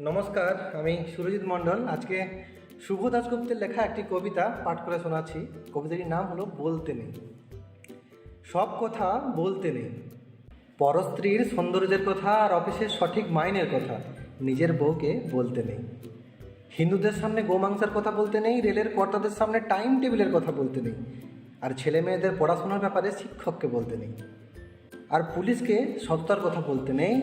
নমস্কার, আমি সুরজিৎ মণ্ডল। আজকে শুভ দাসগুপ্তের লেখা একটি কবিতা পাঠ করে শোনাচ্ছি। কবিতাটির নাম হলো বলতে নেই। সব কথা বলতে নেই। পরস্ত্রীর সৌন্দর্যের কথা আর অফিসের সঠিক মাইনের কথা, নিজের বউকে বলতে নেই। হিন্দুদের সামনে গোমাংসের কথা বলতে নেই, রেলের কর্তাদের সামনে টাইম টেবিলের কথা বলতে নেই। আর ছেলে মেয়েদের পড়াশোনার ব্যাপারে শিক্ষককে বলতে নেই। আর পুলিশকে সত্তার কথা বলতে নেই।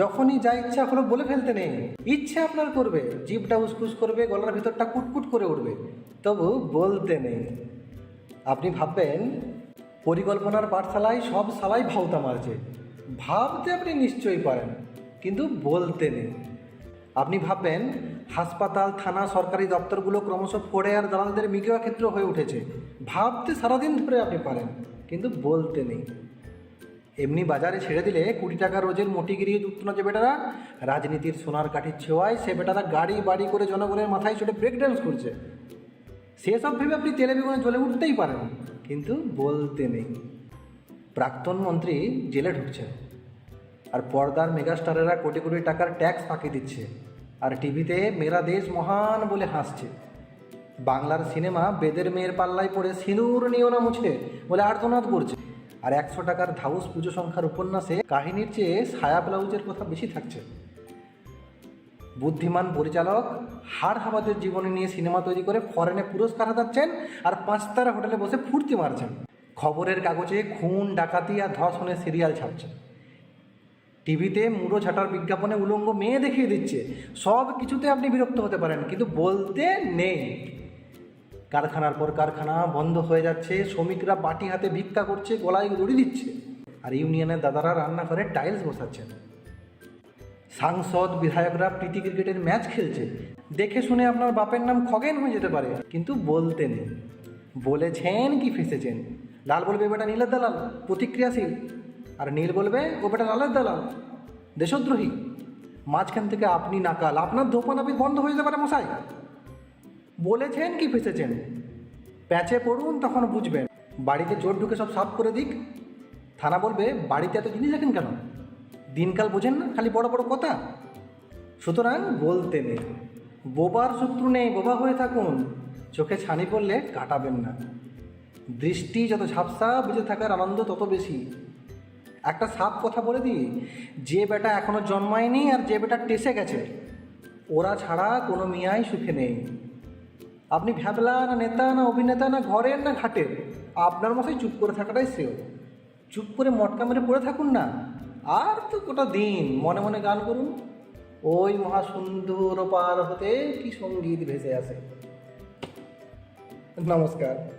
যখনই যা ইচ্ছা হলো বলে ফেলতে নেই। ইচ্ছে আপনার করবে, জিভটা উসকুস করবে, গলার ভিতরটা কুটকুট করে উঠবে। তবু বলতে নেই। আপনি ভাববেন, পরিকল্পনার পাঠশালায় সব সালাই ভাওতা মারছে। ভাবতে আপনি নিশ্চয়ই পারেন, কিন্তু বলতে নেই। আপনি ভাববেন, হাসপাতাল, থানা, সরকারি দপ্তরগুলো ক্রমশ ফোড়ে আর দালালদের মিগেওয়া ক্ষেত্র হয়ে উঠেছে। ভাবতে সারাদিন ধরে আপনি পারেন, কিন্তু বলতে নেই। এমনি বাজারে ছেড়ে দিলে কুড়ি টাকা রোজের মোটিগিরি উত্তনা যে বেটারা। রাজনীতির সোনার কাঠির ছোঁয়ায় সে বেটারা গাড়ি বাড়ি করে জনগণের মাথায় চড়ে ব্রেক ডান্স করছে। সেসব ভেবে আপনি তেলে বেগুনে জ্বলে উঠতেই পারেন, কিন্তু বলতে নেই। প্রাক্তন মন্ত্রী জেলে ঢুকছে আর পর্দার মেগাস্টারেরা কোটি কোটি টাকার ট্যাক্স ফাঁকি দিচ্ছে আর টিভিতে মেরা দেশ মহান বলে হাসছে। বাংলার সিনেমা বেদের মেয়ের পাল্লায় পড়ে সিঁদুর নিয়েও না মুছলে বলে আর্তনাদ করছে। আর একশো টাকার ধাউস পুজো সংখ্যার উপন্যাসে কাহিনীর চেয়ে ছায়া ব্লাউজের কথা বেশি থাকছে। বুদ্ধিমান পরিচালক হার হাবাদের জীবনী নিয়ে সিনেমা তৈরি করে ফরেনে পুরস্কার হাতাচ্ছেন আর পাঁচতারা হোটেলে বসে ফুর্তি মারছেন। খবরের কাগজে খুন, ডাকাতি আর ধর্ষণের সিরিয়াল ছাপছেন টিভিতে মুড়ো ছাটার বিজ্ঞাপনে উলঙ্গ মেয়ে দেখিয়ে দিচ্ছে। সব কিছুতে আপনি বিরক্ত হতে পারেন, কিন্তু বলতে নেই। কারখানার পর কারখানা বন্ধ হয়ে যাচ্ছে, শ্রমিকরা বাটি হাতে ভিক্ষা করছে, গলায় দড়ি দিচ্ছে। আর ইউনিয়নের দাদারা রান্নাঘরে টাইলস বসাচ্ছেন। সাংসদ, বিধায়করা প্রীতি ক্রিকেটের ম্যাচ খেলছে। দেখে শুনে আপনার বাপের নাম খগেন হয়ে যেতে পারে, কিন্তু বলতে নেই। বলেছেন কি ফেসেছেন? লাল বলবে বেটা নীলের দালাল, প্রতিক্রিয়াশীল। আর নীল বলবে ও বেটা লালের দালাল। দেশদ্রোহী। মাঝখান থেকে আপনি নাকাল, আপনার ধোপানাপি বন্ধ হয়ে যেতে পারে মশাই। বলেছেন কি ফেসেছেন? প্যাচে পড়ুন, তখন বুঝবেন। বাড়িতে চোর ঢুকে সব সাফ করে দিক। থানা বলবে, বাড়িতে এত জিনিস রাখেন কেন? দিনকাল বোঝেন না, খালি বড় বড় কথা। সুতরাং বলতে নেই। বোবার শত্রু নেই, বোবা হয়ে থাকুন। চোখে ছানি পড়লে কাটাবেন না। দৃষ্টি যত ঝাপসা, বেঁচে থাকার আনন্দ তত বেশি। একটা সাপ কথা বলে দিই, যে বেটা এখনও জন্মায়নি আর যে বেটা টেসে গেছে, ওরা ছাড়া কোনো মিয়াই সুখে নেই। আপনি ভ্যাবলা না নেতা না অভিনেতা না ঘরের না ঘাটের, আপনার মশাই চুপ করে থাকাটাই শ্রেয়। চুপ করে মটকা মেরে পড়ে থাকুন না। আর তো গোটা দিন মনে মনে গান করুন। ওই মহাসুন্দর পার হতে কি সংগীত ভেসে আসে। নমস্কার।